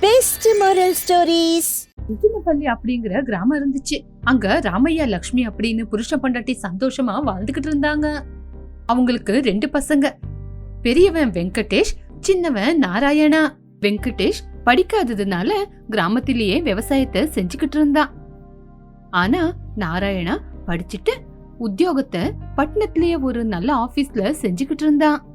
Best moral stories முத்தினப்பள்ளி அப்படிங்கிற கிராமம் இருந்துச்சு. அங்க ராமையா லக்ஷ்மி அப்படின்னு புருஷ பொண்டாட்டி சந்தோஷமா வாழ்ந்துகிட்டு இருந்தாங்க. அவங்களுக்கு ரெண்டு பசங்க. பெரியவன் வெங்கடேஷ் சின்னவன் நாராயணா. வெங்கடேஷ் படிக்காததுனால கிராமத்திலேயே விவசாயத்தை செஞ்சுக்கிட்டு இருந்தான். ஆனா நாராயணா படிச்சுட்டு உத்தியோகத்தை பட்டணத்திலேயே ஒரு நல்ல ஆபீஸ்ல செஞ்சுக்கிட்டு இருந்தான்.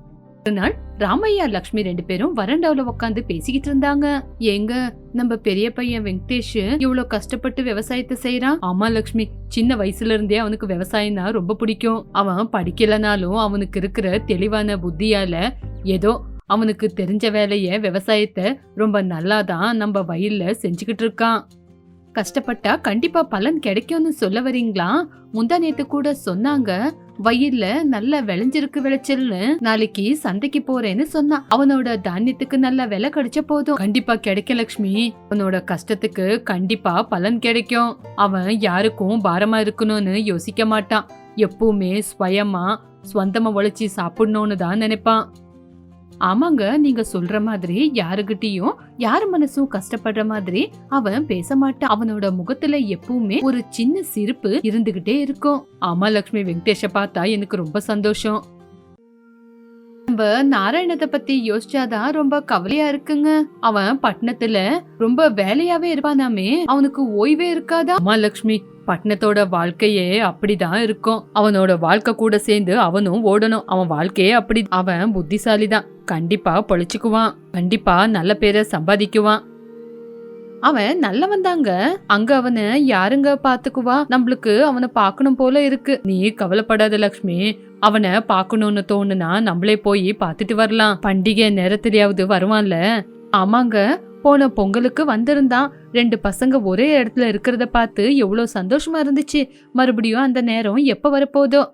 ஒரு நாள் ராமையா லக்ஷ்மி ரெண்டு பேரும் வறண்டாவுல உட்காந்து பேசிக்கிட்டு இருந்தாங்க. ஏங்க நம்ம பெரிய பையன் வெங்கடேஷ் இவ்வளவு கஷ்டப்பட்டு விவசாயத்தை செய்யறான் ஆமா லக்ஷ்மி. சின்ன வயசுல இருந்தே அவனுக்கு விவசாயம்னா ரொம்ப பிடிக்கும். அவன் படிக்கலனாலும் அவனுக்கு இருக்கிற தெளிவான புத்தியால ஏதோ அவனுக்கு தெரிஞ்ச வேலைய விவசாயத்தை ரொம்ப நல்லாதான் நம்ம வயல்ல செஞ்சுக்கிட்டு இருக்கான். கஷ்டப்பட்டா கண்டிப்பா பலன் கிடைக்கும்னு சொல்ல வரீங்களா? முந்தா நேத்து கூட சொன்னாங்க வயல்ல நல்லா விளைஞ்சிருக்கு விளைச்சல்னு நாளைக்கு சந்தைக்கு போறேன்னு சொன்னான் அவனோட தானியத்துக்கு நல்ல விலை கிடைச்ச போதும். கண்டிப்பா கிடைக்க லக்ஷ்மி. அவனோட கஷ்டத்துக்கு கண்டிப்பா பலன் கிடைக்கும். அவன் யாருக்கும் பாரமா இருக்கணும்னு யோசிக்க மாட்டான். எப்பவுமே ஸ்வயமா சொந்தமா உழைச்சி சாப்பிடணும்னு தான் நினைப்பான். ஆமாங்க நீங்க சொல்ற மாதிரி யாருகிட்டயும் யார் மனசும் கஷ்டப்படுற மாதிரி அவன் பேச மாட்டான் அவனோட முகத்துல எப்பவுமே ஒரு சின்ன சிரிப்பு இருந்துகிட்டே இருக்கும். ஆமா லக்ஷ்மி வெங்கடேஷ பார்த்தா எனக்கு ரொம்ப சந்தோஷம். நம்ம நாராயணத்தை பத்தி யோசிச்சாதான் ரொம்ப கவலையா இருக்குங்க. அவன் பட்டணத்துல ரொம்ப வேலையாவே இருப்பானாமே அவனுக்கு ஓய்வே இருக்காதா? அம்மா லக்ஷ்மி. பட்டணத்தோட வாழ்க்கையே அப்படிதான் இருக்கும். அவனோட வாழ்க்கை கூட சேர்ந்து அவனும் ஓடணும். அவன் வாழ்க்கையே அப்படி அவன் புத்திசாலிதான். கண்டிப்பா பொழைச்சுக்குவான். கண்டிப்பா நல்ல பேரை சம்பாதிக்குவான். அவன் நல்லவன் தாங்க. அங்க அவனை யாருங்க பாத்துக்குவா நம்மளுக்கு அவனை பார்க்கணும் போல இருக்கு. நீ கவலைப்படாத லக்ஷ்மி. அவனை பாக்கணும்னு தோணுனா நம்மளே போய் பார்த்துட்டு வரலாம். பண்டிகை நேரத்திலேயாவது வருவான்ல. ஆமாங்க. போன பொங்கலுக்கு வந்திருந்தான். ரெண்டு பசங்க ஒரே இடத்துல இருக்கிறத பார்த்து எவ்வளோ சந்தோஷமா இருந்துச்சு. மறுபடியும் அந்த நேரம் எப்போ வரப்போதோ?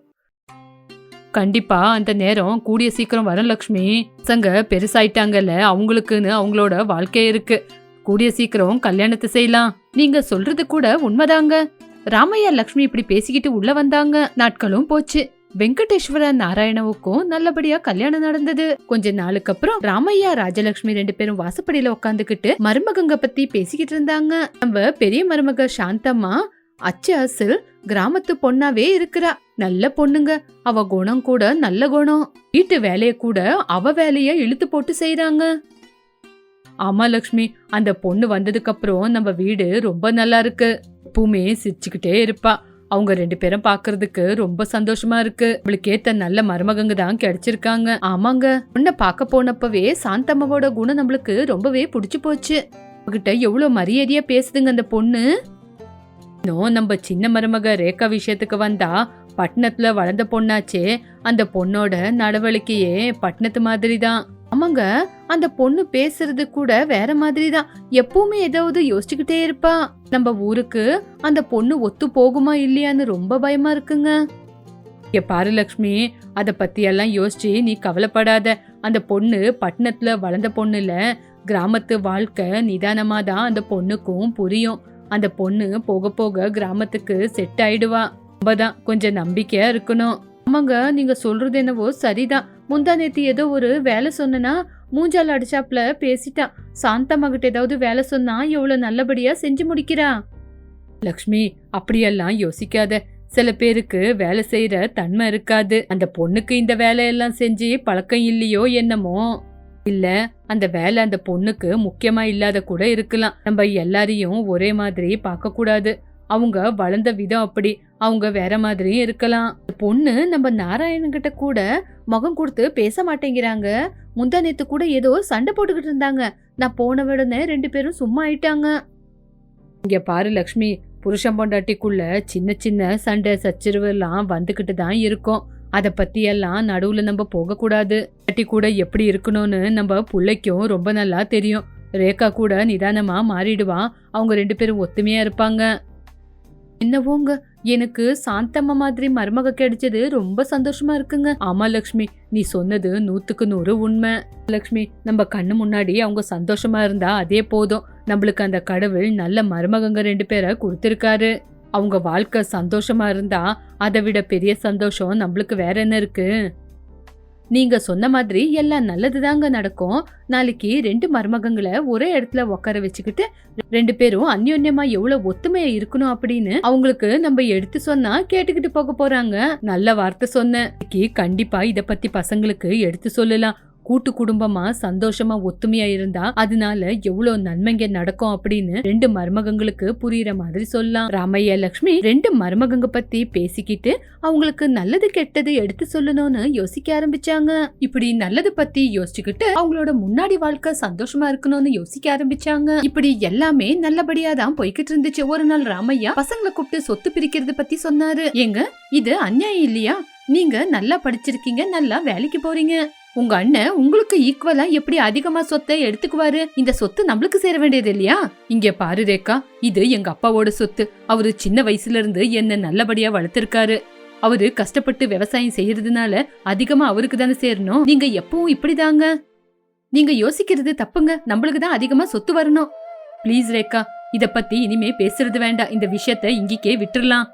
கண்டிப்பா அந்த நேரம் கூடிய சீக்கிரம் வரும் லக்ஷ்மி. பசங்க பெருசாயிட்டாங்கல்ல அவங்களுக்குன்னு அவங்களோட வாழ்க்கை இருக்கு. கூடிய சீக்கிரம் கல்யாணத்தை செய்யலாம். நீங்க சொல்றது கூட உண்மைதாங்க. ராமையா லக்ஷ்மி இப்படி பேசிக்கிட்டு உள்ள வந்தாங்க. நாட்களும் போச்சு. வெங்கடேஸ்வர நாராயணவுக்கும் நல்லபடியா கல்யாணம் நடந்தது. கொஞ்ச நாளுக்கு அப்புறம் ராமையா ராஜலட்சுமி ரெண்டு பேரும் வாசப்படியில உட்காந்துக்கிட்டு மருமகங்க பத்தி பேசிக்கிட்டு இருந்தாங்க. நம்ம பெரிய மருமக சாந்தம்மா அச்சு அசல் கிராமத்து பொண்ணாவே இருக்கிறா. நல்ல பொண்ணுங்க. அவ குணம் கூட நல்ல குணம். வீட்டு வேலைய கூட அவ வேலைய இழுத்து போட்டு செய்யறாங்க ஆமா லக்ஷ்மி அந்த பொண்ணு வந்ததுக்கு அப்புறம் நம்ம வீடு ரொம்ப நல்லா இருக்கு. எப்பவுமே சிரிச்சுக்கிட்டே இருப்பா. அவங்க ரெண்டு பேரும் பாக்குறதுக்கு ரொம்ப சந்தோஷமா இருக்கு. அவளுக்கு ஏத்த நல்ல மருமகங்க தான் கிடைச்சிருக்காங்க. ஆமாங்க. உன்னை பார்க்க போனப்பவே சாந்தம்மாவோட குணம் நம்மளுக்கு ரொம்பவே பிடிச்சு போச்சு. அவகிட்ட எவ்வளவு மரியாதையா பேசுதுங்க அந்த பொண்ணு? இன்னும் நம்ம சின்ன மருமக ரேகா விஷயத்துக்கு வந்தா பட்டணத்துல வளர்ந்த பொண்ணாச்சே. அந்த பொண்ணோட நடவடிக்கையே பட்டணத்து மாதிரி தான் ஆமாங்க அந்த பொண்ணு பேசுறது கூட வேற மாதிரி தான் எப்பவுமே ஏதாவது யோசிச்சுக்கிட்டே இருப்பா. நம்ம ஊருக்கு அந்த பொண்ணு ஒத்து போகுமா இல்லையான்னு ரொம்ப பயமா இருக்குங்க. இங்க பாரு லக்ஷ்மி அத பத்தி எல்லாம் யோசிச்சு நீ கவலைப்படாத. அந்த பொண்ணு பட்டணத்துல வளர்ந்த பொண்ணு இல்ல. கிராமத்து வாழ்க்கை நிதானமா தான் அந்த பொண்ணுக்கும் புரியும். அந்த பொண்ணு போக போக கிராமத்துக்கு செட் ஆயிடுவா. ரொம்பதான் கொஞ்சம் நம்பிக்கையா இருக்கணும். ஆமாங்க நீங்க சொல்றது என்னவோ சரிதான். முந்தா நேத்து ஏதோ ஒரு வேலை சொன்னனா மூஞ்சால் அடிச்சாப்ல பேசிட்டா சாந்தம்மா கிட்ட ஏதாவது வேலை சொன்னா எவ்வளவு நல்லபடியா செஞ்சு முடிக்கிறா? லக்ஷ்மி அப்படியெல்லாம் யோசிக்காத. சில பேருக்கு வேலை செய்யற தன்மை இருக்காது. அந்த பொண்ணுக்கு இந்த வேலையெல்லாம் செஞ்சு பழக்கம் இல்லையோ என்னமோ? இல்ல அந்த வேலை அந்த பொண்ணுக்கு முக்கியமா இல்லாத கூட இருக்கலாம். நம்ம எல்லாரையும் ஒரே மாதிரி பார்க்க கூடாது அவங்க வளர்ந்த விதம் அப்படி. அவங்க வேற மாதிரியும் இருக்கலாம். பொண்ணு நம்ம நாராயணன் கிட்ட கூட முகம் கொடுத்து பேச மாட்டேங்கிறாங்க. முந்தா நேத்து கூட ஏதோ சண்டை போட்டுக்கிட்டு இருந்தாங்க. நான் போன உடனே ரெண்டு பேரும் சும்மா ஆயிட்டாங்க. இங்க பாரு லக்ஷ்மி புருஷன் பொண்டாட்டிக்குள்ள சின்ன சின்ன சண்டை சச்சரவு எல்லாம் வந்துகிட்டு தான் இருக்கும். அத பத்தி எல்லாம் நடுவுல நம்ம போக கூடாது கூட எப்படி இருக்கணும்னு நம்ம பிள்ளைக்கும் ரொம்ப நல்லா தெரியும். ரேகா கூட நிதானமா மாறிடுவா. அவங்க ரெண்டு பேரும் ஒத்துமையா இருப்பாங்க. என்னவோங்க எனக்கு சாந்தம்மா மாதிரி மருமக கிடைச்சது ரொம்ப சந்தோஷமா இருக்குங்க. ஆமா லக்ஷ்மி. நீ சொன்னது நூத்துக்கு நூறு உண்மை. லக்ஷ்மி நம்ம கண்ணு முன்னாடி அவங்க சந்தோஷமா இருந்தா அதே போதும். நம்மளுக்கு அந்த கடவுள் நல்ல மருமகங்க ரெண்டு பேரை கொடுத்துருக்காரு. அவங்க வாழ்க்கை சந்தோஷமா இருந்தா அதை விட பெரிய சந்தோஷம் நம்மளுக்கு வேற என்ன இருக்கு? நீங்க சொன்ன மாதிரி எல்லாம் நல்லது தாங்க நடக்கும். நாளைக்கு ரெண்டு மருமகங்களை ஒரே இடத்துல உட்கார வச்சுக்கிட்டு ரெண்டு பேரும் அந்யோன்யமா எவ்வளவு ஒத்துமையா இருக்கணும் அப்படின்னு அவங்களுக்கு நம்ம எடுத்து சொன்னா கேட்டுக்கிட்டு போக போறாங்க. நல்ல வார்த்தை சொன்ன கண்டிப்பா இத பத்தி பசங்களுக்கு எடுத்து சொல்லலாம். கூட்டு குடும்பமா சந்தோஷமா ஒத்துமையா இருந்தா அதனால எவ்வளவு நன்மைங்க நடக்கும் அப்படின்னு ரெண்டு மருமகங்களுக்கு புரியுற மாதிரி சொல்லலாம். ராமையா லக்ஷ்மி ரெண்டு மருமகங்க பத்தி பேசிக்கிட்டு அவங்களுக்கு நல்லது கெட்டது எடுத்து சொல்லணும்னு யோசிக்க ஆரம்பிச்சாங்க. இப்படி நல்லது பத்தி யோசிச்சுக்கிட்டு அவங்களோட முன்னாடி வாழ்க்கை சந்தோஷமா இருக்கணும்னு யோசிக்க ஆரம்பிச்சாங்க. இப்படி எல்லாமே நல்லபடியா தான் போய்கிட்டு இருந்துச்சு. ஒரு நாள் ராமையா பசங்களை கூப்பிட்டு சொத்து பிரிக்கிறது பத்தி சொன்னாரு. எங்க இது அநியாயம் இல்லையா? நீங்க நல்லா படிச்சிருக்கீங்க நல்லா வேலைக்கு போறீங்க. உங்க அண்ணன் உங்களுக்கு ஈக்குவலா எப்படி அதிகமா சொத்தை எடுத்துக்குவாரு? இந்த சொத்து நம்மளுக்கு சேர வேண்டியது இல்லையா? இங்க பாரு ரேக்கா இது எங்க அப்பாவோட சொத்து. அவரு சின்ன வயசுல இருந்து என்ன நல்லபடியா வளர்த்திருக்காரு. அவரு கஷ்டப்பட்டு விவசாயம் செய்யறதுனால அதிகமா அவருக்கு தானே சேரணும். நீங்க எப்பவும் இப்படிதாங்க. நீங்க யோசிக்கிறது தப்புங்க. நம்மளுக்கு தான் அதிகமா சொத்து வரணும். ப்ளீஸ் ரேக்கா இத பத்தி இனிமே பேசுறது வேண்டாம். இந்த விஷயத்த இங்கிக்கே விட்டுறலாம்.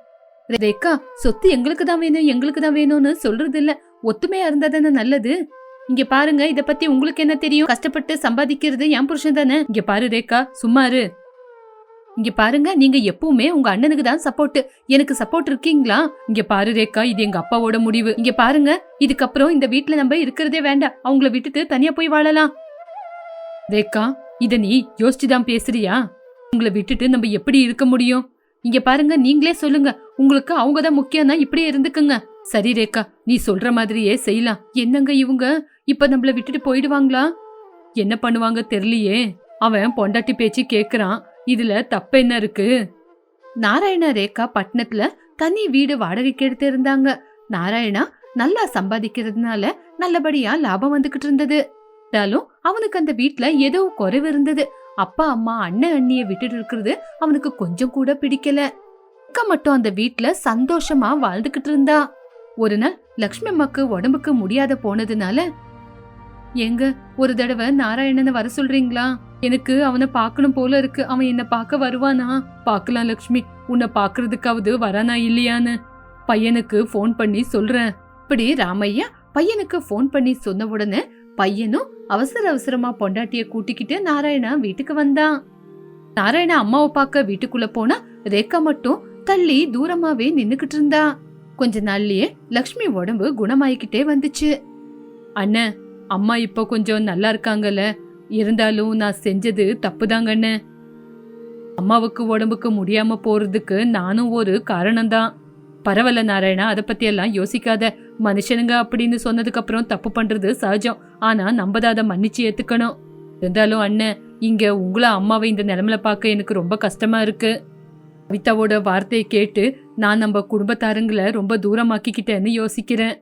ரேக்கா சொத்து எங்களுக்கு தான் வேணும் எங்களுக்கு தான் வேணும்னு சொல்றது இல்ல ஒத்துமையா இருந்தா தானே நல்லது. இங்க பாருங்க இத பத்தி உங்களுக்கு என்ன தெரியும்? கஷ்டப்பட்டு சம்பாதிக்கிறது என் புருஷன் தானே? இங்க பாரு ரேக்கா சும்மாரு இங்க பாருங்க நீங்க எப்பவுமே உங்க அண்ணனுக்கு தான் சப்போர்ட் எனக்கு சப்போர்ட் இருக்கீங்களா? இங்க பாரு ரேக்கா இது எங்க அப்பாவோட முடிவு. இங்க பாருங்க இதுக்கப்புறம் இந்த வீட்டுல நம்ம இருக்கிறதே வேண்டாம். அவங்கள விட்டுட்டு தனியா போய் வாழலாம். ரேக்கா இத நீ யோசிச்சுதான் பேசுறியா? உங்களை விட்டுட்டு நம்ம எப்படி இருக்க முடியும்? இங்க பாருங்க நீங்களே சொல்லுங்க. உங்களுக்கு அவங்க தான் முக்கியம்னா இப்படியே இருந்துக்குங்க. சரி ரேக்கா நீ சொல்ற மாதிரியே செய்யலாம். என்னங்க இவங்க? இப்ப நம்மள விட்டுட்டு போயிடுவாங்களா? என்ன பண்ணுவாங்க தெரியலையே. அவன் பொண்டாட்டி பேச்சு கேக்குறான். இதுல தப்பு என்ன இருக்கு? நாராயணா ரேகா பட்டணத்துல தனி வீடு வாடகைக்கு எடுத்து இருந்தாங்க. நாராயணா நல்லா சம்பாதிக்கிறதுனால நல்லபடியா லாபம் வந்துகிட்டு இருந்தது. இருந்தாலும் அவனுக்கு அந்த வீட்டுல ஏதோ குறைவு இருந்தது. அப்பா அம்மா அண்ணன் அண்ணிய விட்டுட்டு இருக்கிறது அவனுக்கு கொஞ்சம் கூட பிடிக்கல. அக்கா மட்டும் அந்த வீட்டுல சந்தோஷமா வாழ்ந்துகிட்டு இருந்தா. ஒரு நாள் லக்ஷ்மி அம்மாக்கு உடம்புக்கு முடியாத போனதுனால எங்க ஒரு தடவை நாராயணனை வர சொல்றீங்களா? எனக்கு அவனை பார்க்கணும் போல இருக்கு. அவன் என்ன பார்க்க வருவானா? பார்க்கலாம் லக்ஷ்மி. உன்னை பார்க்கறதுக்காவது வரானா இல்லையான்னு? பையனுக்கு ஃபோன் பண்ணி சொல்றேன். இப்படி ராமையா பையனுக்கு ஃபோன் பண்ணி சொன்ன உடனே பையனும் அவசர அவசரமா பொண்டாட்டிய கூட்டிக்கிட்டு நாராயணா வீட்டுக்கு வந்தான். நாராயணா அம்மாவை பார்க்க வீட்டுக்குள்ள போனா ரேகா மட்டும் தள்ளி தூரமாவே நின்னுக்கிட்டு இருந்தா. கொஞ்ச நாள்லயே லக்ஷ்மி உடம்பு குணமாயிக்கிட்டே வந்துச்சு. அண்ணன் அம்மா இப்போ கொஞ்சம் நல்லா இருக்காங்கல்ல. இருந்தாலும் நான் செஞ்சது தப்புதாங்கண்ண. அம்மாவுக்கு உடம்புக்கு முடியாம போறதுக்கு நானும் ஒரு காரணம்தான். பரவாயில்ல நாராயணா அதை பற்றியெல்லாம் யோசிக்காத. மனுஷனுங்க அப்படின்னு சொன்னதுக்கு அப்புறம் தப்பு பண்றது சகஜம். ஆனா நம்ம தான் அதை மன்னிச்சு ஏத்துக்கணும். இருந்தாலும் அண்ணன் இங்க உங்கள அம்மாவை இந்த நிலமல பார்க்க எனக்கு ரொம்ப கஷ்டமா இருக்கு. கவிதாவோட வார்த்தையை கேட்டு நான் நம்ம குடும்பத்தாருங்களை ரொம்ப தூரமாக்கிக்கிட்டேன்னு யோசிக்கிறேன்.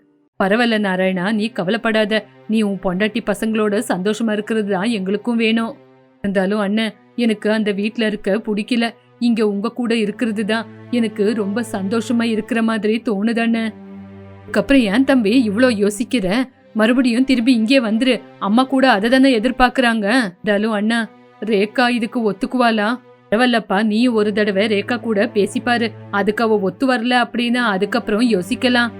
பரவாயில்ல நாராயணா நீ கவலைப்படாத. நீ உன் பொண்டாட்டி பசங்களோட சந்தோஷமா இருக்கிறது தான் எங்களுக்கும் வேணும். இருந்தாலும் அண்ணன் எனக்கு அந்த வீட்டில் இருக்க பிடிக்கல. இங்க உங்க கூட இருக்கிறது தான் எனக்கு ரொம்ப சந்தோஷமா இருக்கிற மாதிரி தோணுது அண்ணன் அதுக்கப்புறம் ஏன் தம்பி இவ்வளோ யோசிக்கிற? மறுபடியும் திரும்பி இங்கே வந்துரு. அம்மா கூட அதை தானே எதிர்பார்க்கறாங்க? இருந்தாலும் அண்ணா ரேக்கா இதுக்கு ஒத்துக்குவாளா? பரவாயில்லப்பா நீ ஒரு தடவை ரேகா கூட பேசிப்பாரு. அதுக்கு அவ ஒத்து வரல அப்படின்னா அதுக்கப்புறம் யோசிக்கலாம்.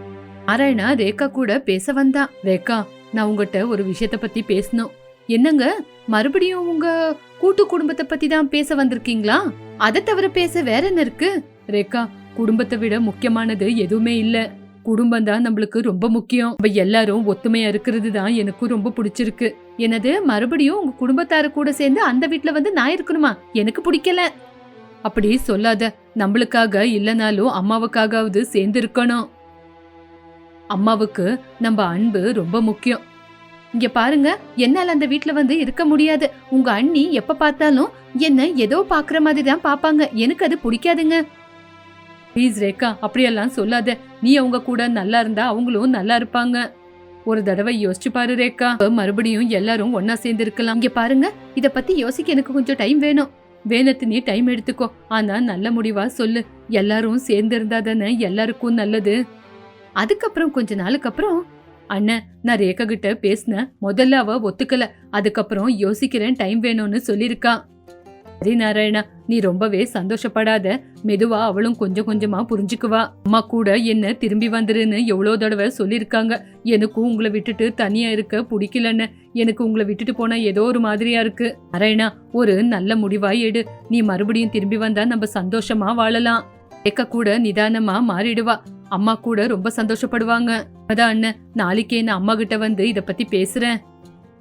நாராயணா ரேகா கூட பேச வந்தா. ரேகா நான் உங்ககிட்ட ஒரு விஷயத்த பத்தி பேசணும். என்னங்க? மறுபடியும் உங்க கூட்டு குடும்பத்தை பத்தி தான் பேச வந்திருக்கீங்களா? அதை தவிர பேச வேற என்ன இருக்கு? ரேகா குடும்பத்தை விட முக்கியமானது எதுவுமே இல்ல. குடும்பம் தான் நம்மளுக்கு ரொம்ப முக்கியம். நம்ம எல்லாரும் ஒத்துமையா இருக்கிறது தான் எனக்கும் ரொம்ப பிடிச்சிருக்கு. எனது மறுபடியும் உங்க குடும்பத்தாரு கூட சேர்ந்து அந்த வீட்டுல வந்து நான் இருக்கணுமா? எனக்கு பிடிக்கல. அப்படி சொல்லாத நம்மளுக்காக இல்லைனாலும் அம்மாவுக்காகவது சேர்ந்து இருக்கணும் அம்மாவுக்கு நம்ம அன்பு ரொம்ப முக்கியம். இங்க பாருங்க என்னால அந்த வீட்டுல வந்து இருக்க முடியாது. உங்க அண்ணி எப்ப பார்த்தாலும் என்ன ஏதோ பாக்குற மாதிரி தான் பாப்பாங்க. எனக்கு அது பிடிக்காதுங்க. ப்ளீஸ் ரேகா அப்படியெல்லாம் சொல்லாத. நீ அவங்க கூட நல்லா இருந்தா அவங்களும் நல்லா இருப்பாங்க. ஒரு தடவை யோசிச்சு பாரு ரேகா. மறுபடியும் எல்லாரும் ஒன்னா சேர்ந்து இருக்கலாம். இங்க பாருங்க இத பத்தி யோசிக்க எனக்கு கொஞ்சம் டைம் வேணும். வேணத்து நீ டைம் எடுத்துக்கோ. ஆனா நல்ல முடிவா சொல்லு. எல்லாரும் சேர்ந்து இருந்தா தானே எல்லாருக்கும் நல்லது. அதுக்கப்புறம் கொஞ்ச நாளுக்கு அப்புறம் அண்ணன் நான் ரேகா கிட்ட பேசினேன். முதல்ல அவ ஒத்துக்கல. அதுக்கப்புறம் யோசிக்கிறேன் டைம் வேணும்னு சொல்லியிருக்கா. சரி நாராயணா நீ ரொம்பவே சந்தோஷப்படாத. மெதுவா அவளும் கொஞ்சம் கொஞ்சமா புரிஞ்சுக்குவா. அம்மா கூட என்ன திரும்பி வந்துருன்னு எவ்வளோ தடவை சொல்லியிருக்காங்க. எனக்கும் உங்களை விட்டுட்டு தனியா இருக்க பிடிக்கலன்னு. எனக்கு உங்களை விட்டுட்டு போனா ஏதோ ஒரு மாதிரியா இருக்கு. நாராயணா ஒரு நல்ல முடிவா எடு. நீ மறுபடியும் திரும்பி வந்தா நம்ம சந்தோஷமா வாழலாம். ஏக்க கூட நிதானமா மாறிடுவா. அம்மா கூட ரொம்ப சந்தோஷப்படுவாங்க. அதான் அண்ணன் நாளைக்கே நான் அம்மா கிட்ட வந்து இத பத்தி பேசுறேன்.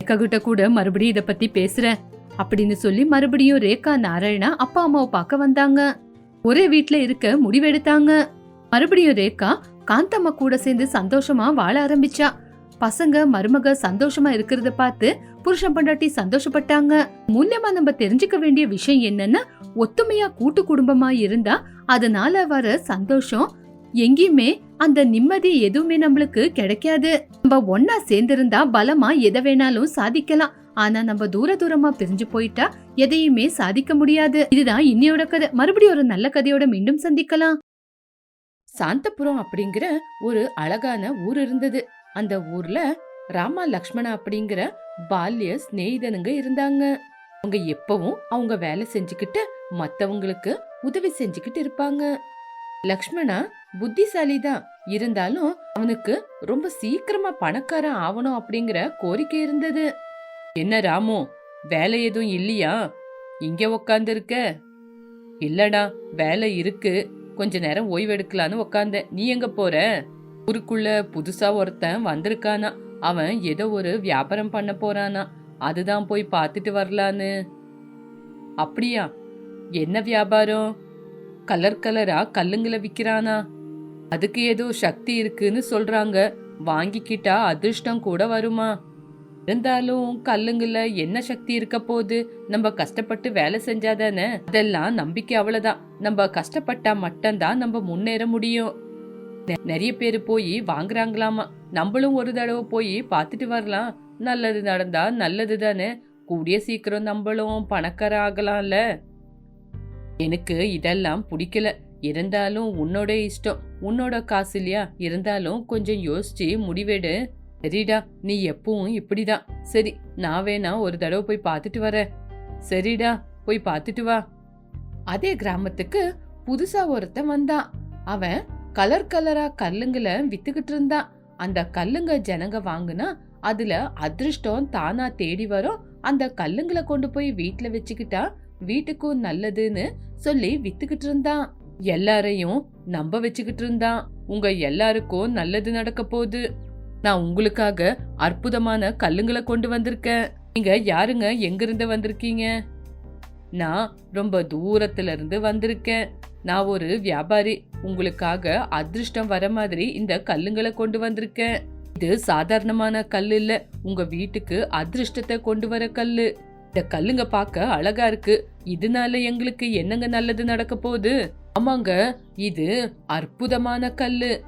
கிட்ட கூட மறுபடியும் இத பத்தி பேசுறேன். அப்படின்னு சொல்லி மறுபடியும் ரேகா நாராயணா அப்பா அம்மாவை பார்க்க வந்தாங்க. ஒரே வீட்ல இருக்க முடிவெடுத்தாங்க. மறுபடியும் ரேகா காந்தம்மா கூட சேர்ந்து சந்தோஷமா வாழ ஆரம்பிச்சா. பசங்க மருமக சந்தோஷமா இருக்கிறத பார்த்து புருஷன் பொண்டாட்டி சந்தோஷப்பட்டாங்க. மூலியமா நம்ம தெரிஞ்சுக்க வேண்டிய விஷயம் என்னன்னா ஒத்துமையா கூட்டு குடும்பமா இருந்தா அதனால வர சந்தோஷம் எங்கேயுமே அந்த நிம்மதி எதுவுமே நம்மளுக்கு கிடைக்காது. நம்ம ஒன்னா சேர்ந்திருந்தா பலமா எதை வேணாலும் சாதிக்கலாம். ஆனா நம்ம தூர தூரமா பிரிஞ்சு போயிட்டா எதையுமே சாதிக்க முடியாது. இதுதான் இன்னையோட கதை. மறுபடியும் ஒரு நல்ல கதையோட மீண்டும் சந்திக்கலாம். சாந்தபுரம் அப்படிங்கிற ஒரு அழகான ஊர் இருந்தது. அந்த ஊர்ல ராமா லக்ஷ்மணா அப்படிங்கிற பால்ய சிநேகிதனுங்க இருந்தாங்க. அவங்க எப்பவும் அவங்க வேலை செஞ்சுக்கிட்டு மத்தவங்களுக்கு உதவி செஞ்சுக்கிட்டு இருப்பாங்க. லக்ஷ்மணா புத்திசாலி தான் இருந்தாலும் அவனுக்கு ரொம்ப சீக்கிரமா பணக்காரன் ஆகணும் அப்படிங்கிற கோரிக்கை இருந்தது. என்ன ராமு வேலை எதுவும் இல்லையா? இங்க உக்காந்துருக்க. இல்லடா வேலை இருக்கு. கொஞ்ச நேரம் ஓய்வெடுக்கலான்னு உக்காந்தேன். நீ எங்க போற? ஊருக்குள்ள புதுசா ஒருத்தன் வந்திருக்கானா? அவன் ஏதோ ஒரு வியாபாரம் பண்ண போறானா? அதுதான் போய் பார்த்துட்டு வரலான்னு. அப்படியா? என்ன வியாபாரம்? கலர் கலரா கல்லுங்களை விற்கிறானா அதுக்கு ஏதோ சக்தி இருக்குன்னு சொல்றாங்க. வாங்கிக்கிட்டா அதிர்ஷ்டம் கூட வருமா? இருந்தாலும் கல்லுங்கள்ல என்ன சக்தி இருக்க போது நம்ம கஷ்டப்பட்டு வேலை செஞ்சாதானே அதெல்லாம் நம்பிக்கை அவ்வளவுதான். நம்ம கஷ்டப்பட்டா மட்டும்தான் நம்ம முன்னேற முடியும். நிறைய பேர் போய் வாங்குறாங்களாமா. நம்மளும் ஒரு தடவை போய் பார்த்துட்டு வரலாம். நல்லது நடந்தா நல்லது தானே? கூடிய சீக்கிரம் நம்மளும் பணக்கார ஆகலாம்ல. எனக்கு இதெல்லாம் பிடிக்கல. இருந்தாலும் உன்னோட இஷ்டம் உன்னோட காசு இல்லையா? இருந்தாலும் கொஞ்சம் யோசிச்சு முடிவெடு. சரிடா நீ எப்பவும் இப்படிதான். சரி நான் வேணா ஒரு தடவை போய் பார்த்துட்டு வரேன். சரிடா போய் பார்த்துட்டு வா. அதே கிராமத்துக்கு புதுசா ஒருத்தன் வந்தான். அவன் கலர் கலரா கல்லுங்களை வித்துக்கிட்டு இருந்தான். அந்த கல்லுங்க ஜனங்க வாங்குனா அதுல அதிர்ஷ்டம் தானா தேடி வரும். அந்த கல்லுங்களை கொண்டு போய் வீட்டுல வச்சுக்கிட்டா வீட்டுக்கும் நல்லதுன்னு சொல்லி வித்துக்கிட்டு இருந்தான். எல்லாரையும் நம்ப வச்சுக்கிட்டு இருந்தான். உங்க எல்லாருக்கும் நல்லது நடக்க போகுது. நான் உங்களுக்காக அற்புதமான கல்லுங்களை கொண்டு வந்திருக்கேன். நீங்க யாருங்க? எங்கிருந்து வந்திருக்கீங்க? நான் ரொம்ப தூரத்துல இருந்து வந்திருக்கேன். நான் ஒரு வியாபாரி. உங்களுக்காக அதிர்ஷ்டம் வர மாதிரி இந்த கல்லுங்களை கொண்டு வந்திருக்கேன். இது சாதாரணமான கல் இல்ல. உங்க வீட்டுக்கு அதிர்ஷ்டத்தை கொண்டு வர கல்லு. இந்த கல்லுங்க பார்க்க அழகா இருக்கு. இதனால எங்களுக்கு என்னங்க நல்லது நடக்க போகுது? ஆமாங்க இது அற்புதமான கல்லு.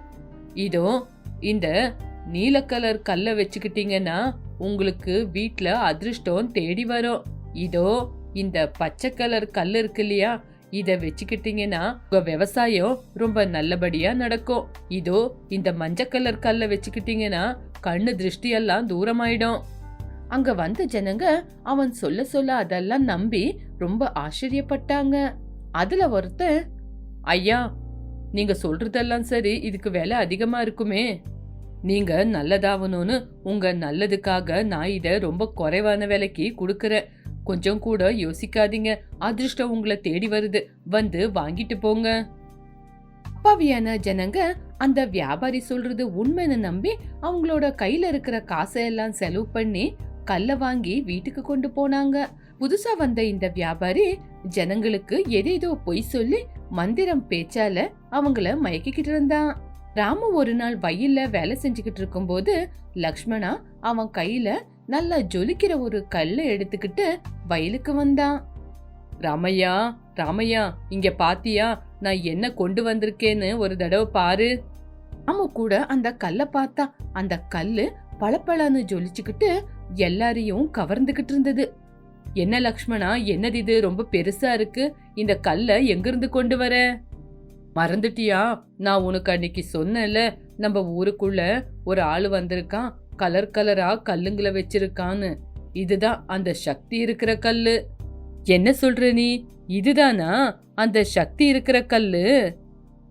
இதோ இந்த நீல கலர் கல்லை வச்சுக்கிட்டீங்கன்னா உங்களுக்கு வீட்டில் அதிர்ஷ்டம் தேடி வரும். இதோ இந்த பச்சை கலர் கல் இருக்கு இல்லையா? இதை வச்சுக்கிட்டீங்கன்னா உங்க விவசாயம் ரொம்ப நல்லபடியா நடக்கும். இதோ இந்த மஞ்சள் கலர் கல்லை வச்சுக்கிட்டீங்கன்னா கண்ணு திருஷ்டி எல்லாம் தூரமாயிடும். அங்க வந்த ஜனங்க அவன் சொல்ல சொல்ல அதெல்லாம் நம்பி ரொம்ப ஆச்சரியப்பட்டாங்க. அதுல ஒருத்தன் ஐயா நீங்க சொல்றதெல்லாம் சரி இதுக்கு விலை அதிகமா இருக்குமே. நீங்க நல்லதாகணும்னு உங்க நல்லதுக்காக நான் இதை ரொம்ப குறைவான விலைக்கு கொடுக்குறேன் கொஞ்சம் கூட யோசிக்காதீங்க. அதிர்ஷ்டம் உங்களை தேடி வருது. வந்து வாங்கிட்டு போங்க. அப்பாவியான ஜனங்க அந்த வியாபாரி சொல்றது உண்மைன்னு நம்பி அவங்களோட கையில இருக்கிற காசை எல்லாம் செலவு பண்ணி கல்லை வாங்கி வீட்டுக்கு கொண்டு போனாங்க. புதுசா வந்த இந்த வியாபாரி ஜனங்களுக்கு எதேதோ பொய் சொல்லி மந்திரம் பேச்சால அவங்கள மயக்கிக்கிட்டு இருந்தான். ராமு ஒரு நாள் வயல்ல வேலை செஞ்சுக்கிட்டு இருக்கும்போது லக்ஷ்மணா அவன் கையில நல்லா ஜொலிக்கிற ஒரு கல்லை எடுத்துக்கிட்டு வயலுக்கு வந்தான். ராமையா ராமையா இங்க பாத்தியா? நான் என்ன கொண்டு வந்திருக்கேன்னு ஒரு தடவை பாரு. ராமு கூட அந்த கல்லை பார்த்தா அந்த கல்லு பளபளன்னு ஜொலிச்சுக்கிட்டு எல்லாரையும் கவர்ந்துகிட்டு இருந்தது. என்ன லக்ஷ்மணா என்னது இது? ரொம்ப பெருசா இருக்கு. இந்த கல்லை எங்கிருந்து கொண்டு வர? மறந்துட்டியா? நான் உனக்கு அன்னைக்கு சொன்னேன்ல நம்ம ஊருக்குள்ள ஒரு ஆள் வந்திருக்கான் கலர் கலரா கல்லுங்களை வச்சிருக்கான்னு. இதுதான் அந்த சக்தி இருக்கிற கல்லு. என்ன சொல்ற நீ? இதுதானா? அந்த சக்தி இருக்கிற கல்லு.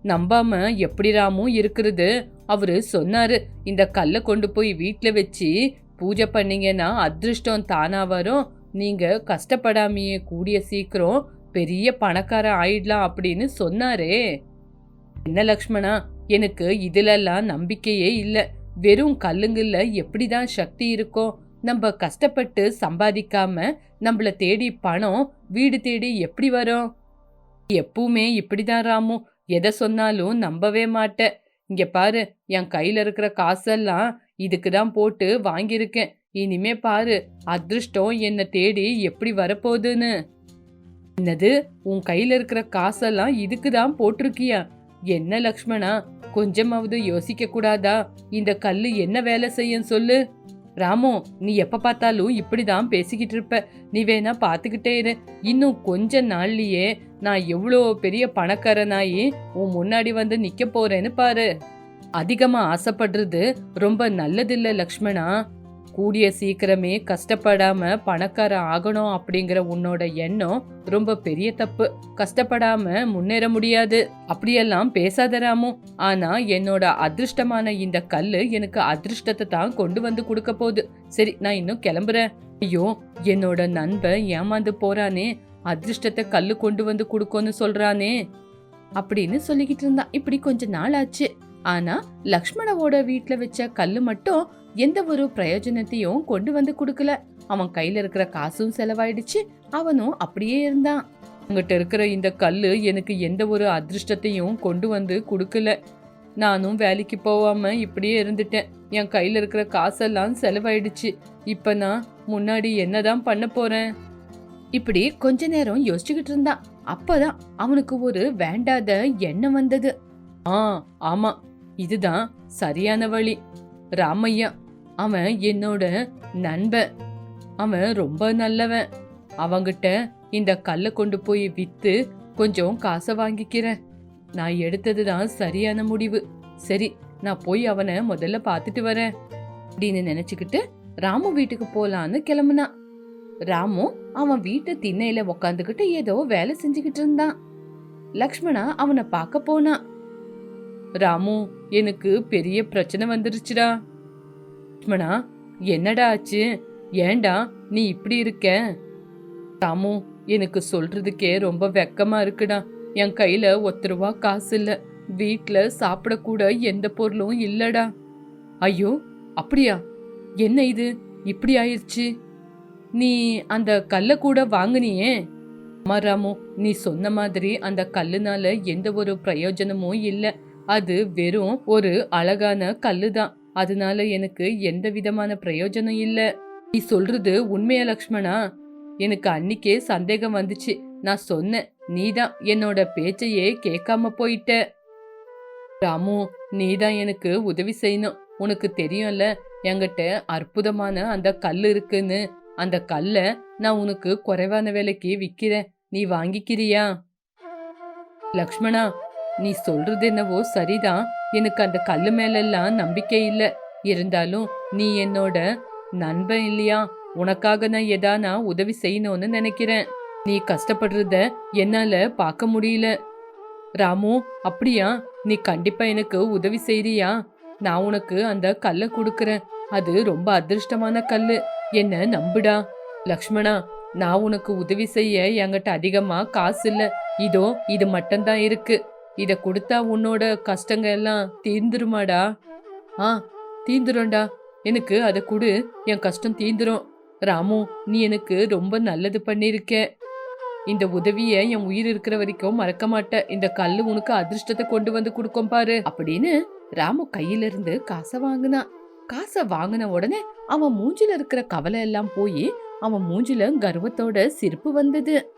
நம்பாம எப்படிராமும் இருக்கிறது? அவரு சொன்னாரு இந்த கல்லை கொண்டு போய் வீட்டில் வச்சு பூஜை பண்ணீங்கன்னா அதிர்ஷ்டம் தானா வரும். நீங்க கஷ்டப்படாமையே கூடிய சீக்கிரம் பெரிய பணக்கார ஆயிடலாம் அப்படின்னு சொன்னாரே. என்ன லக்ஷ்மணா? எனக்கு இதுலெல்லாம் நம்பிக்கையே இல்லை. வெறும் கல்லுங்கல்ல எப்படிதான் சக்தி இருக்கும் நம்ம கஷ்டப்பட்டு சம்பாதிக்காம நம்மள தேடி பணம் வீடு தேடி எப்படி வரும்? எப்பவுமே இப்படிதான் ராமு. எதை சொன்னாலும் நம்பவே மாட்டேன் இங்க பாரு என் கையில இருக்கிற காசெல்லாம் இதுக்கு தான் போட்டு வாங்கியிருக்கேன். இனிமே பாரு அதிர்ஷ்டம் என்னை தேடி எப்படி வரப்போகுதுன்னு. என்னது உன் கையில இருக்கிற காசெல்லாம் இதுக்கு தான் போட்டிருக்கியா? என்ன லக்ஷ்மணா கொஞ்சமாவது யோசிக்க கூடாதா? இந்த கல்லு என்ன வேலை செய்யும் சொல்லு. ராமு நீ எப்ப பார்த்தாலும் இப்படிதான் பேசிக்கிட்டு இருப்ப. நீ வேணா பாத்துக்கிட்டே இரு. இன்னும் கொஞ்ச நாள்லயே நான் எவ்வளோ பெரிய பணக்காரனாயி உன் முன்னாடி வந்து நிக்க போறேன்னு பாரு. அதிகமா ஆசைப்படுறது ரொம்ப நல்லதில்ல லக்ஷ்மணா. கூடிய சீக்கிரமே கஷ்டப்படாம பணக்காரன் ஆகணும் அப்படிங்கிற உன்னோட எண்ணம் ரொம்ப பெரிய தப்பு. கஷ்டப்படாம முன்னேற முடியாது. அப்படியெல்லாம் பேசாதராமோ ஆனா என்னோட அதிர்ஷ்டமான இந்த கல்லு எனக்கு அதிர்ஷ்டத்தை தான் கொண்டு வந்து கொடுக்க போகுது. சரி நான் இன்னும் கிளம்புறேன். ஐயோ என்னோட நண்பன் ஏமாந்து போறானே. அதிர்ஷ்டத்தை கல்லு கொண்டு வந்து கொடுக்கோன்னு சொல்றானே. அப்படின்னு சொல்லிக்கிட்டு இருந்தான். இப்படி கொஞ்ச நாள் ஆச்சு. ஆனா லக்ஷ்மணவோட வீட்டுல வச்ச கல்லு மட்டும் எந்த ஒரு பிரயோஜனத்தையும் கொண்டு வந்து கொடுக்கல. அவன் கையில இருக்கிற காசும் செலவாயிடுச்சு. அவனும் அப்படியே இருந்தான். உங்ககிட்ட இருக்கிற இந்த கல்லு எனக்கு எந்த ஒரு அதிர்ஷ்டத்தையும் கொண்டு வந்து கொடுக்கல. நானும் வேலைக்கு போகாம இப்படியே இருந்துட்டேன். என் கையில இருக்கிற காசெல்லாம் செலவாயிடுச்சு. இப்ப நான் முன்னாடி என்னதான் பண்ண போறேன்? இப்படி கொஞ்ச நேரம் யோசிச்சுக்கிட்டு இருந்தான். அப்பதான் அவனுக்கு ஒரு வேண்டாத எண்ணம் வந்தது. ஆ ஆமா. இதுதான் சரியான வழி. ராமையா அவன் என்னோட நண்பன். அவன் ரொம்ப நல்லவன். அவங்கிட்ட இந்த கல்லை கொண்டு போய் வித்து கொஞ்சம் காசை வாங்கிக்கிறேன். நான் எடுத்தது தான் சரியான முடிவு. சரி நான் போய் அவனை முதல்ல பார்த்துட்டு வரேன். அப்படின்னு நினச்சிக்கிட்டு ராமு வீட்டுக்கு போகலான்னு கிளம்புனான் ராமு அவன் வீட்டு திண்ணையில உக்காந்துக்கிட்டு ஏதோ வேலை செஞ்சுக்கிட்டு இருந்தான். லக்ஷ்மணா அவனை பார்க்க போனான் ராமு எனக்கு பெரிய பிரச்சனை வந்துருச்சுடா. லக்ஷ்மணா என்னடா ஆச்சு? ஏன்டா நீ இப்படி இருக்க? தாமு எனக்கு சொல்றதுக்கே ரொம்ப வெக்கமா இருக்குடா. என் கையில ஒத்த ரூபா காசு இல்ல. வீட்ல சாப்பிடக்கூட எந்த பொருளும் இல்லடா. ஐயோ அப்படியா? என்ன இது? இப்படி ஆயிடுச்சு நீ அந்த கல்லை கூட வாங்கினியே? ஆமா ராமு நீ சொன்ன மாதிரி அந்த கல்லுனால எந்த ஒரு பிரயோஜனமும் இல்லை. அது வெறும் ஒரு அழகான கல்லு தான் அதனால எனக்கு எந்த விதமான பிரயோஜனம் இல்லை. நீ சொல்றது உண்மையா லக்ஷ்மணா? எனக்கு அன்னிக்கே சந்தேகம் வந்துச்சு. நான் சொன்னேன் நீதான் என்னோட பேச்சையே கேட்காம போயிட்ட. ராமு நீதான் எனக்கு உதவி செய்யணும். உனக்கு தெரியும்ல என்கிட்ட அற்புதமான அந்த கல் இருக்குன்னு. அந்த கல்லை நான் உனக்கு குறைவான விலைக்கு விற்கிறேன் நீ வாங்கிக்கிறியா? லக்ஷ்மணா நீ சொல்றது என்னவோ சரிதான். எனக்கு அந்த கல்லு மேலெல்லாம் நம்பிக்கை இல்லை. இருந்தாலும் நீ என்னோட நண்பன் இல்லையா? உனக்காக நான் எதானா உதவி செய்யணும்னு நினைக்கிறேன். நீ கஷ்டப்படுறத என்னால பார்க்க முடியல. ராமு அப்படியா? நீ கண்டிப்பா எனக்கு உதவி செய்றியா? நான் உனக்கு அந்த கல்லை கொடுக்கறேன். அது ரொம்ப அதிர்ஷ்டமான கல் என்ன நம்புடா? லக்ஷ்மணா நான் உனக்கு உதவி செய்ய என்கிட்ட அதிகமா காசு இல்ல. இதோ இது மட்டும்தான் இருக்கு. இதை கொடுத்தா உன்னோட கஷ்டங்க எல்லாம் தீர்ந்துருமாடா ஆ தீந்துரும்டா. எனக்கு அதை கொடு. என் கஷ்டம் தீந்துரும். ராமு நீ எனக்கு ரொம்ப நல்லது பண்ணியிருக்க இந்த உதவியை என் உயிர் இருக்கிற வரைக்கும் மறக்க மாட்டேன் இந்த கல் உனக்கு அதிர்ஷ்டத்தை கொண்டு வந்து கொடுக்கும் பாரு. அப்படின்னு ராமு கையில இருந்து காசை வாங்கினான் காசை வாங்கின உடனே அவன் மூஞ்சில இருக்கிற கவலை எல்லாம் போய் அவன் மூஞ்சில கர்வத்தோட சிரிப்பு வந்தது.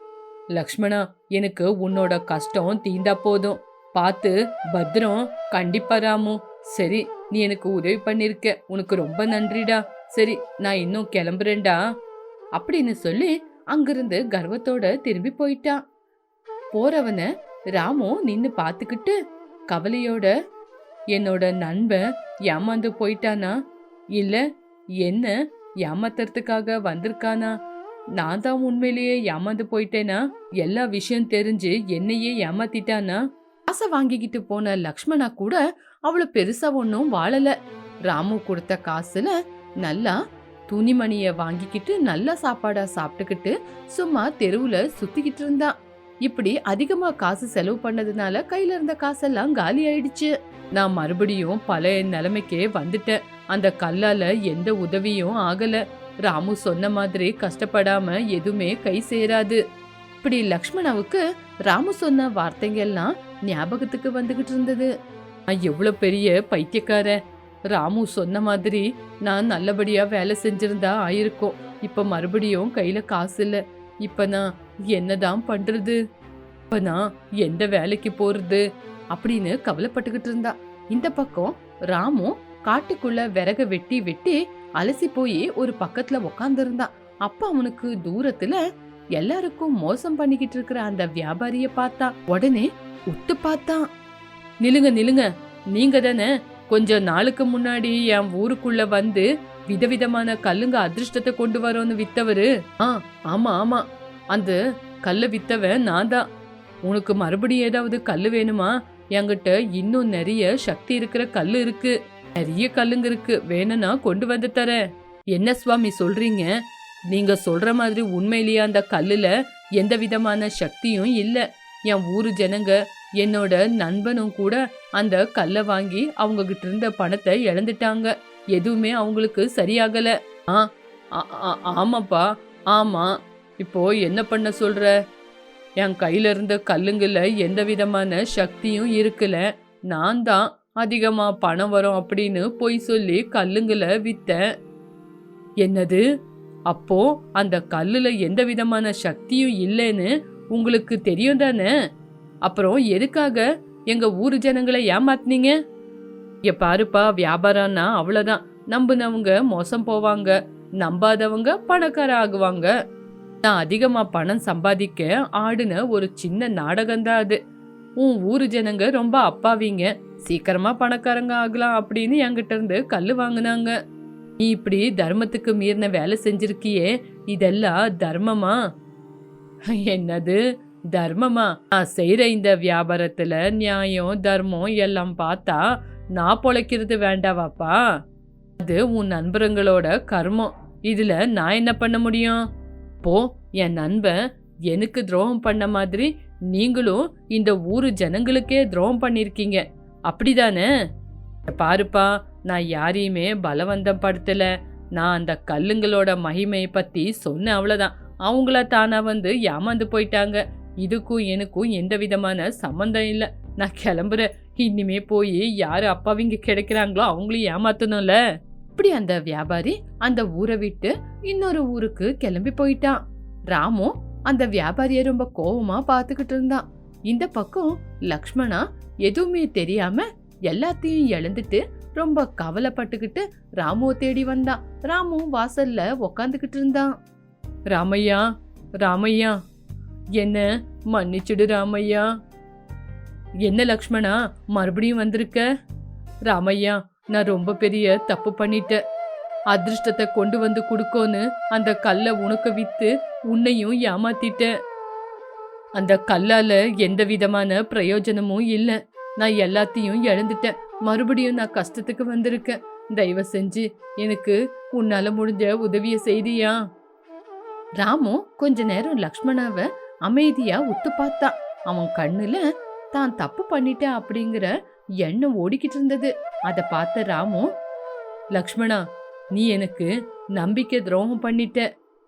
லக்ஷ்மணா எனக்கு உன்னோட கஷ்டம் தீந்தா போதும். பார்த்து பத்திரம் கண்டிப்பா ராமு. சரி நீ எனக்கு உதவி பண்ணிருக்க. உனக்கு ரொம்ப நன்றிடா. சரி நான் இன்னும் கிளம்புறேன்டா. அப்படின்னு சொல்லி அங்கிருந்து கர்வத்தோட திரும்பி போயிட்டான் போறவன ராமு நின்னு பார்த்துக்கிட்டு கவலையோட என்னோட நண்பன் ஏமாந்து போயிட்டானா? இல்ல என்ன ஏமாத்துறதுக்காக வந்திருக்கானா? நான் தான் உண்மையிலேயே ஏமாந்து போயிட்டேனா? எல்லா விஷயம் தெரிஞ்சு என்னையே ஏமாத்திட்டானா? காசை வாங்கிக்கிட்டு போன லக்ஷ்மணா கூட அவ்வளோ பெருசா ஒன்றும் வாழல. ராமு கொடுத்த காசுல நல்லா துணிமணிய வாங்கிக்கிட்டு நல்லா சாப்பாடா சாப்பிட்டுக்கிட்டு சும்மா தெருவுல சுத்திக்கிட்டு இருந்தான் இப்படி அதிகமா காசு செலவு பண்ணதுனால கையில இருந்த காசெல்லாம் காலி ஆயிடுச்சு. நான் மறுபடியும் பழைய நிலைமைக்கே வந்துட்டேன். அந்த கல்லால எந்த உதவியும் ஆகல. ராமு சொன்ன மாதிரி கஷ்டப்படாம எதுவுமே கை சேராது. இப்படி லக்ஷ்மணாவுக்கு ராமு சொன்ன வார்த்தைங்கெல்லாம் ஞாபகத்துக்கு வந்துகிட்டு இருந்தது. நான் எவ்வளோ பெரிய பைத்தியக்காரன் ராமு சொன்ன மாதிரி நான் நல்லபடியாக வேலை செஞ்சிருந்தா ஆயிருக்கும். இப்போ மறுபடியும் கையில் காசு இல்லை. இப்போ நான் என்னதான் பண்ணுறது இப்போ நான் எந்த வேலைக்கு போகிறது அப்படின்னு கவலைப்பட்டுக்கிட்டு இருந்தா. இந்த பக்கம் ராமு காட்டுக்குள்ள விறக வெட்டி வெட்டி அலசி போய் ஒரு பக்கத்துல உக்காந்துருந்தான் அப்ப அவனுக்கு தூரத்துல எல்லாருக்கும் மோசம் பண்ணிக்கிட்டு இருக்கிற அந்த வியாபாரிய பார்த்தான் உடனே உத்து பார்த்தான். நிலுங்க நிலுங்க. நீங்க தானே கொஞ்சம் நாளுக்கு முன்னாடி என் ஊருக்குள்ள வந்து விதவிதமான கல்லுங்க அதிர்ஷ்டத்தை கொண்டு வரோன்னு வித்தவரு? ஆ ஆமா ஆமா. அந்த கல்லை வித்தவன் நான் தான். உனக்கு மறுபடியும் ஏதாவது கல்லு வேணுமா? என்கிட்ட இன்னும் நிறைய சக்தி இருக்கிற கல்லு இருக்கு. நிறைய கல்லுங்க இருக்கு. வேணும்னா கொண்டு வந்து தரேன். என்ன சுவாமி சொல்றீங்க? நீங்க சொல்ற மாதிரி உண்மையிலேயே அந்த கல்லுல எந்த விதமான சக்தியும் இல்ல. என் ஊரு ஜனங்க என்னோட நண்பனும் கூட அந்த கல்லை வாங்கி அவங்க கிட்ட இருந்த பணத்தை இழந்துட்டாங்க. எதுவுமே அவங்களுக்கு சரியாகல. ஆ ஆ- ஆமாப்பா ஆமா. இப்போ என்ன பண்ண சொல்ற? என் கையில இருந்த கல்லுங்கள்ல எந்த விதமான சக்தியும் இருக்குல்ல நான் தான் அதிகமா பணம் வரும் அப்படின்னு பொய் சொல்லி கல்லுங்களை விற்றேன் என்னது? அப்போ அந்த கல்லுல எந்த விதமான சக்தியும் இல்லைன்னு உங்களுக்கு தெரியும் தானே? அப்புறம் எதுக்காக எங்க ஊரு ஜனங்களை ஏமாத்தினீங்க? இங்க பாருப்பா வியாபாரம்னா அவ்வளோதான் நம்புனவங்க மோசம் போவாங்க. நம்பாதவங்க பணக்கார ஆகுவாங்க. நான் அதிகமாக பணம் சம்பாதிக்க ஆடுன ஒரு சின்ன நாடகம்தான் அது. உன் ஊரு ஜனங்க ரொம்ப அப்பாவிங்க. சீக்கிரமா பணக்காரங்க ஆகலாம் அப்படின்னு என்கிட்ட இருந்து கல் வாங்கினாங்க. நீ இப்படி தர்மத்துக்கு மீறின வேலை செஞ்சிருக்கியே இதெல்லாம் தர்மமா? என்னது? தர்மமா? நான் செய்கிற இந்த வியாபாரத்தில் நியாயம் தர்மம் எல்லாம் பார்த்தா நான் பொழைக்கிறது வேண்டாவாப்பா? அது உன் நண்பருங்களோட கர்மம். இதில் நான் என்ன பண்ண முடியும்? போ என் நண்பன் எனக்கு துரோகம் பண்ண மாதிரி நீங்களும் இந்த ஊர் ஜனங்களுக்கே துரோகம் பண்ணியிருக்கீங்க அப்படிதானே? பாருப்பா நான் யாரையுமே பலவந்தம் படுத்தல. நான் அந்த கல்லுங்களோட மகிமையை பத்தி சொன்னேன் அவ்வளவுதான். அவங்கள தானா வந்து ஏமாந்து போயிட்டாங்க. இதுக்கும் எனக்கும் எந்த விதமான சம்மந்தம் இல்லை. நான் கிளம்புறேன். இனிமே போய் யாரு அப்பாவிங்க கிடைக்கிறாங்களோ அவங்களையும் ஏமாத்தணும்ல. இப்படி அந்த வியாபாரி அந்த ஊரை விட்டு இன்னொரு ஊருக்கு கிளம்பி போயிட்டான். ராமு அந்த வியாபாரிய ரொம்ப கோவமா பார்த்துக்கிட்டு இருந்தான். இந்த பக்கம் லக்ஷ்மணா எதுவுமே தெரியாம எல்லாத்தையும் எழுந்துட்டு ரொம்ப கவலைப்பட்டுக்கிட்டு ராமுவை தேடி வந்தான் ராமு வாசல்ல உக்காந்துக்கிட்டு இருந்தான். ராமையா ராமையா என்ன மன்னிச்சிடு ராமையா. என்ன லக்ஷ்மணா மறுபடியும் வந்திருக்க? ராமையா நான் ரொம்ப பெரிய தப்பு பண்ணிட்டேன். அதிர்ஷ்டத்தை கொண்டு வந்து கொடுக்கோன்னு அந்த கல்லை உனக்கு வித்து உன்னையும் ஏமாத்திட்டேன். அந்த கல்லால எந்த விதமான பிரயோஜனமும் இல்லை. நான் எல்லாத்தையும் இழந்துட்டேன். மறுபடியும் நான் கஷ்டத்துக்கு வந்திருக்கேன். தயவு செஞ்சு எனக்கு உன்னால முடிஞ்ச உதவிய செய்தியா? ராமு கொஞ்ச நேரம் லக்ஷ்மணாவை அமைதியா உத்து பார்த்தான் அவன் கண்ணுல தான் தப்பு பண்ணிட்டேன் அப்படிங்கிற எண்ணம் ஓடிக்கிட்டு இருந்தது. அதை பார்த்த ராமு லக்ஷ்மணா நீ எனக்கு நம்பிக்கை துரோகம் பண்ணிட்ட.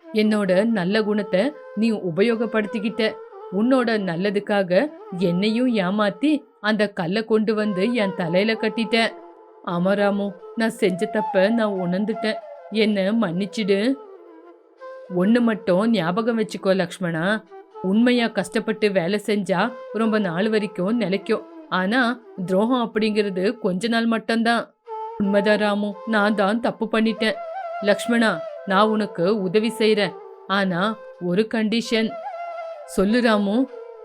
என்னோட நல்ல குணத்தை நீ உபயோகப்படுத்திக்கிட்ட. உன்னோட நல்லதுக்காக என்னையும் ஏமாத்தி அந்த கல்லை கொண்டு வந்து என் தலையில கட்டிட்டேன். ஆமாராமு நான் செஞ்ச தப்ப நான் உணர்ந்துட்டேன். என்ன மன்னிச்சிடு. ஒன்று மட்டும் ஞாபகம் வச்சுக்கோ லக்ஷ்மணா. உண்மையா கஷ்டப்பட்டு வேலை செஞ்சா ரொம்ப நாள் வரைக்கும் நிலைக்கும். ஆனா துரோகம் அப்படிங்கிறது கொஞ்ச நாள் மட்டும்தான். உண்மைதான் ராமு நான் தான் தப்பு பண்ணிட்டேன். லக்ஷ்மணா நான் உனக்கு உதவி செய்யறேன் ஆனா ஒரு கண்டிஷன் சொல்லு ராமு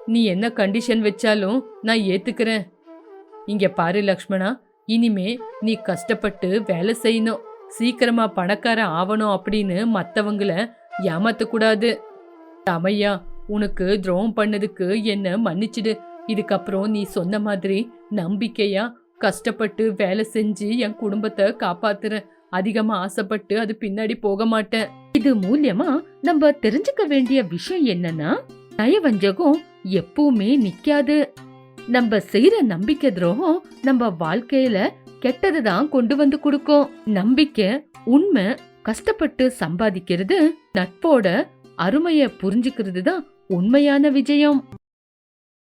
நீ என்ன கண்டிஷன் வச்சாலும் நான் ஏத்துக்கிறேன். இங்க பாரு லக்ஷ்மணா இனிமே நீ கஷ்டப்பட்டு வேலை செய்யணும். சீக்கிரமா பணக்காரன் ஆவணும் அப்படின்னு மத்தவங்கள ஏமாத்த கூடாது உனக்கு துரோகம் பண்ணதுக்கு என்ன மன்னிச்சிடு. இதுக்கப்புறம் நீ சொன்ன மாதிரி நம்பிக்கையா கஷ்டப்பட்டு வேலை செஞ்சு என் குடும்பத்தை காப்பாத்துறேன் அதிகமா ஆசைப்பட்டு அது பின்னாடி போக மாட்டேன். இது மூலியமா நம்ம தெரிஞ்சுக்க வேண்டிய விஷயம் என்னன்னா நயவஞ்சகம் எப்பவுமே நிக்காது. நம்ம செய்யற நம்பிக்கை துரோகம் நம்ம வாழ்க்கையில கெட்டது தான் கொண்டு வந்து கொடுக்கும். நம்பிக்கை உண்மை கஷ்டப்பட்டு சம்பாதிக்கிறது நட்போட அருமைய புரிஞ்சுக்கிறது தான் உண்மையான விஜயம்.